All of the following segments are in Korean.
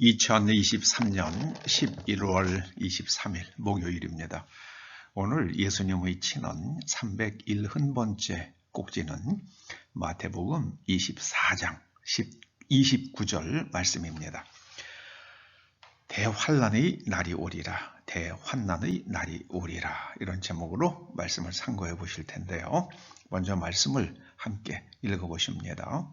2023년 11월 23일 목요일입니다. 오늘 예수님의 친언 301흔번째 꼭지는 마태복음 24장 29절 말씀입니다. 대환란의 날이 오리라 대환난의 날이 오리라 이런 제목으로 말씀을 상고해 보실 텐데요. 먼저 말씀을 함께 읽어보십니다.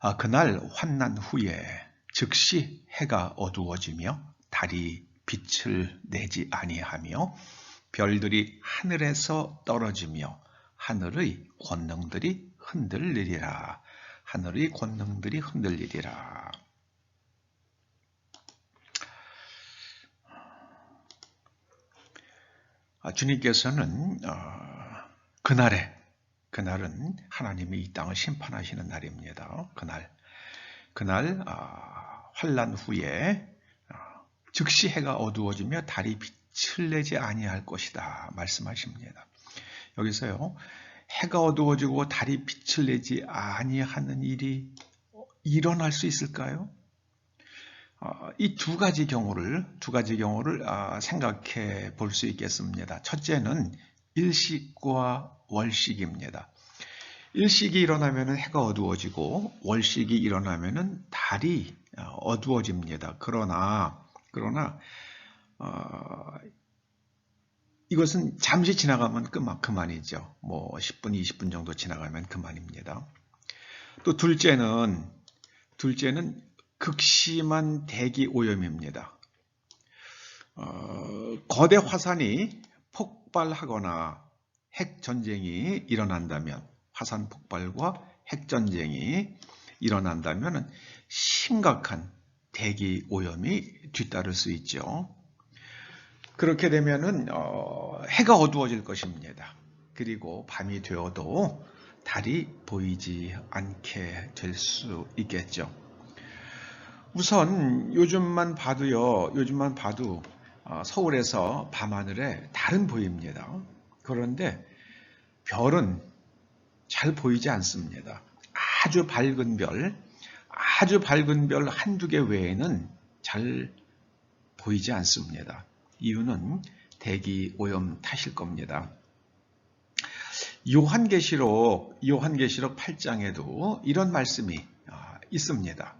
아, 그날 환난 후에 즉시 해가 어두워지며 달이 빛을 내지 아니하며 별들이 하늘에서 떨어지며 하늘의 권능들이 흔들리리라. 하늘의 권능들이 흔들리리라. 아, 주님께서는 어, 그날에 그날은 하나님이 이 땅을 심판하시는 날입니다. 그날 그날 어, 환란 후에 어, 즉시 해가 어두워지며 달이 빛을 내지 아니할 것이다 말씀하십니다. 여기서요. 해가 어두워지고 달이 빛을 내지 아니하는 일이 일어날 수 있을까요? 어, 이두 가지 경우를 두 가지 경우를 아, 생각해 볼 수 있겠습니다. 첫째는 일식과 월식입니다. 일식이 일어나면 해가 어두워지고 월식이 일어나면 달이 어, 어두워집니다. 그러나 그러나 어, 이것은 잠시 지나가면 그만 그만이죠. 뭐 10분, 20분 정도 지나가면 그만입니다. 또 둘째는 둘째는 극심한 대기 오염입니다. 어, 거대 화산이 폭발하거나 핵 전쟁이 일어난다면 화산 폭발과 핵 전쟁이 일어난다면 심각한 대기 오염이 뒤따를 수 있죠. 그렇게 되면은 어, 해가 어두워질 것입니다. 그리고 밤이 되어도 달이 보이지 않게 될 수 있겠죠. 우선 요즘만 봐도요. 요즘만 봐도 어, 서울에서 밤하늘에 달은 보입니다. 그런데 별은 잘 보이지 않습니다. 아주 밝은 별, 아주 밝은 별 한두 개 외에는 잘 보이지 않습니다. 이유는 대기 오염 탓일 겁니다. 요한계시록 요한계시록 8장에도 이런 말씀이 아, 있습니다.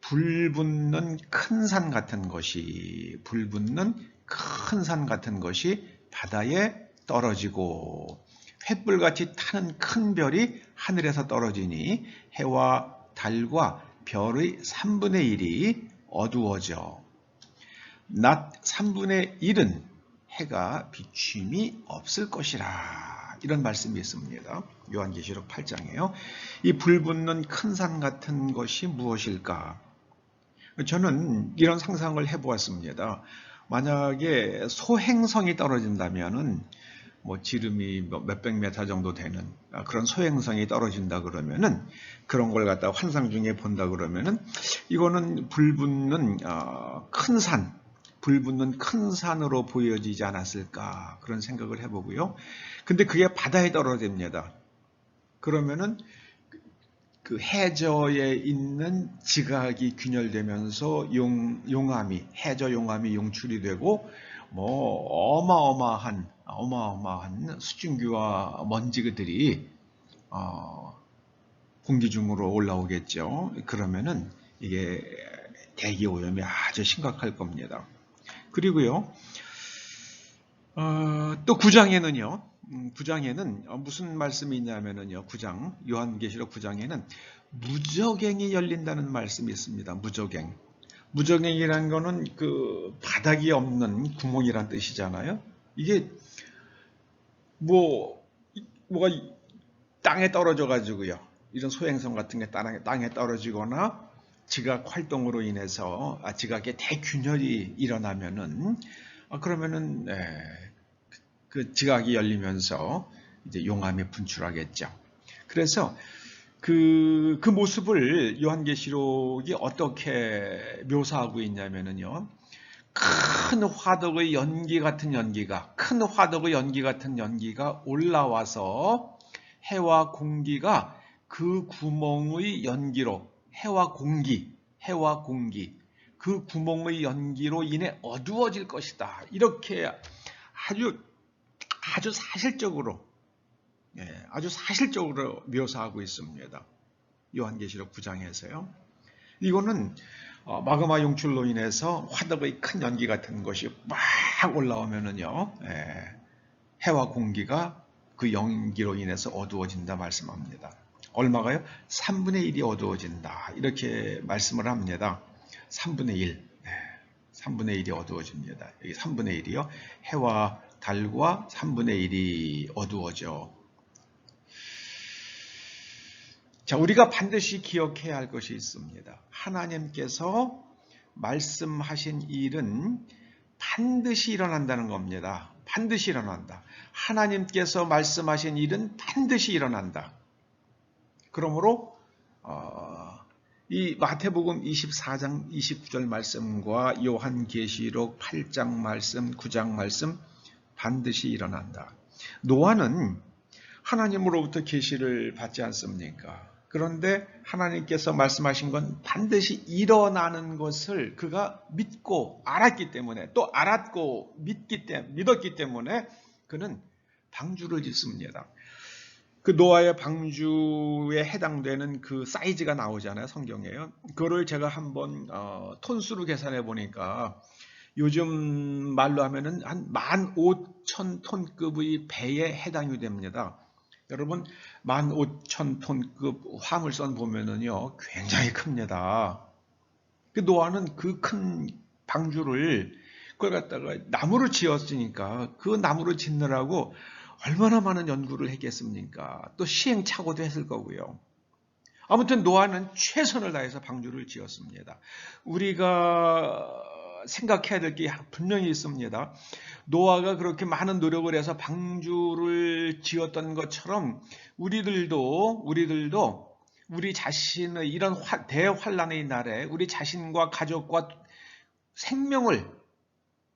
불 붙는 큰 산 같은 것이 불 붙는 큰 산 같은 것이 바다에 떨어지고 횃불같이 타는 큰 별이 하늘에서 떨어지니 해와 달과 별의 3분의 1이 어두워져 낮 3분의 1은 해가 비춤이 없을 것이라 이런 말씀이 있습니다. 요한계시록 8장에요. 이 불붙는 큰 산 같은 것이 무엇일까? 저는 이런 상상을 해보았습니다. 만약에 소행성이 떨어진다면은 뭐 지름이 뭐 몇백 메타 정도 되는 아, 그런 소행성이 떨어진다 그러면은 그런 걸 갖다 환상 중에 본다 그러면은 이거는 불붙는 어, 큰 산, 불붙는 큰 산으로 보여지지 않았을까 그런 생각을 해보고요. 근데 그게 바다에 떨어집니다. 그러면은 그 해저에 있는 지각이 균열되면서 용, 용암이 해저 용암이 용출이 되고 뭐 어마어마한 어마어마한 수증기와 먼지들이 어, 공기 중으로 올라오겠죠. 그러면은 이게 대기 오염이 아주 심각할 겁니다. 그리고요, 어, 또 9장에는요, 9장에는 음, 무슨 말씀이 있냐면은요, 9장, 요한계시록 9장에는 무적행이 열린다는 말씀이 있습니다. 무적행. 무적행이라는 거는 그 바닥이 없는 구멍이란 뜻이잖아요. 이게 뭐 뭐가 땅에 떨어져 가지고요. 이런 소행성 같은 게 땅에, 떨어지거나 지각 활동으로 인해서 아, 지각에 대균열이 일어나면은 아, 그러면은 네, 그 지각이 열리면서 이제 용암이 분출하겠죠. 그래서 그, 그 모습을 요한계시록이 어떻게 묘사하고 있냐면은요. 큰 화덕의 연기 같은 연기가, 큰 화덕의 연기 같은 연기가 올라와서 해와 공기가 그 구멍의 연기로 해와 공기, 해와 공기 그 구멍의 연기로 인해 어두워질 것이다. 이렇게 아주 아주 사실적으로 예, 아주 사실적으로 묘사하고 있습니다. 요한계시록 9장에서요. 이거는 어, 마그마 용출로 인해서 화덕의 큰 연기 같은 것이 막 올라오면은요, 예, 해와 공기가 그 연기로 인해서 어두워진다 말씀합니다. 얼마가요? 3분의 1이 어두워진다. 이렇게 말씀을 합니다. 3분의 1. 네, 3분의 1이 어두워집니다. 여기 3분의 1이요. 해와 달과 3분의 1이 어두워져. 자, 우리가 반드시 기억해야 할 것이 있습니다. 하나님께서 말씀하신 일은 반드시 일어난다는 겁니다. 반드시 일어난다. 하나님께서 말씀하신 일은 반드시 일어난다. 그러므로 어, 이 마태복음 24장 29절 말씀과 요한계시록 8장 말씀, 9장 말씀 반드시 일어난다. 노아는 하나님으로부터 계시를 받지 않습니까? 그런데 하나님께서 말씀하신 건 반드시 일어나는 것을 그가 믿고 알았기 때문에 또 알았고 믿기 때문에 믿었기 때문에 그는 방주를 짓습니다. 그 노아의 방주에 해당되는 그 사이즈가 나오잖아요 성경에요. 그거를 제가 한번 어, 톤수로 계산해 보니까 요즘 말로 하면은 한 15,000톤급의 배에 해당이 됩니다. 여러분 15,000톤급 화물선 보면은요 굉장히 큽니다. 그 노아는 그 큰 방주를 그걸 갖다가 나무로 지었으니까 그 나무로 짓느라고 얼마나 많은 연구를 했겠습니까? 또 시행착오도 했을 거고요. 아무튼 노아는 최선을 다해서 방주를 지었습니다. 우리가 생각해야 될 게 분명히 있습니다. 노아가 그렇게 많은 노력을 해서 방주를 지었던 것처럼 우리들도 우리들도 우리 자신의 이런 대환란의 날에 우리 자신과 가족과 생명을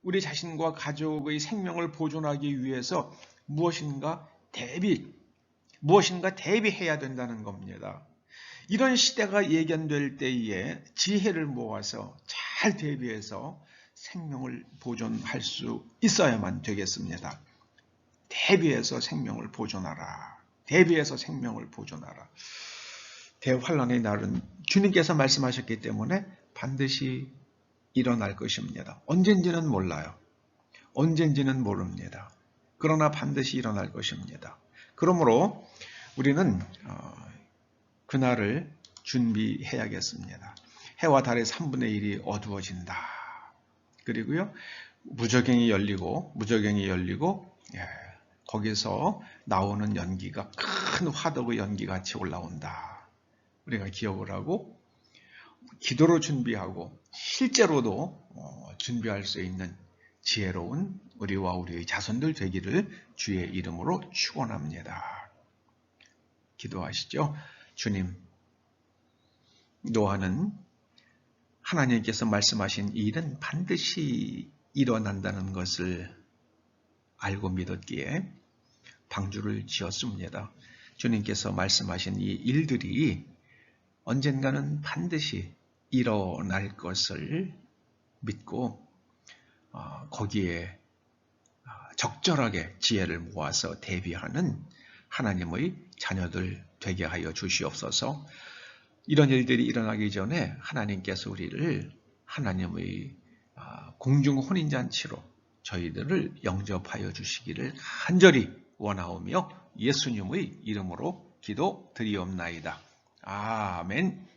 우리 자신과 가족의 생명을 보존하기 위해서 무엇인가 대비 무엇인가 대비해야 된다는 겁니다. 이런 시대가 예견될 때에 지혜를 모아서 잘 대비해서 생명을 보존할 수 있어야만 되겠습니다. 대비해서 생명을 보존하라. 대비해서 생명을 보존하라. 대환란의 날은 주님께서 말씀하셨기 때문에 반드시 일어날 것입니다. 언젠지는 몰라요. 언젠지는 모릅니다. 그러나 반드시 일어날 것입니다. 그러므로 우리는 어, 그날을 준비해야겠습니다. 해와 달의 3분의 1이 어두워진다. 그리고요, 무저갱이 열리고, 무저갱이 열리고, 예, 거기서 나오는 연기가 큰 화덕의 연기 같이 올라온다. 우리가 기억을 하고, 기도로 준비하고, 실제로도 어, 준비할 수 있는 지혜로운 우리와 우리의 자손들 되기를 주의 이름으로 축원합니다. 기도하시죠. 주님, 노아는 하나님께서 말씀하신 일은 반드시 일어난다는 것을 알고 믿었기에 방주를 지었습니다. 주님께서 말씀하신 이 일들이 언젠가는 반드시 일어날 것을 믿고 어, 거기에 어, 적절하게 지혜를 모아서 대비하는 하나님의 자녀들 되게 하여 주시옵소서. 이런 일들이 일어나기 전에 하나님께서 우리를 하나님의 어, 공중 혼인잔치로 저희들을 영접하여 주시기를 간절히 원하오며 예수님의 이름으로 기도 드리옵나이다. 아멘.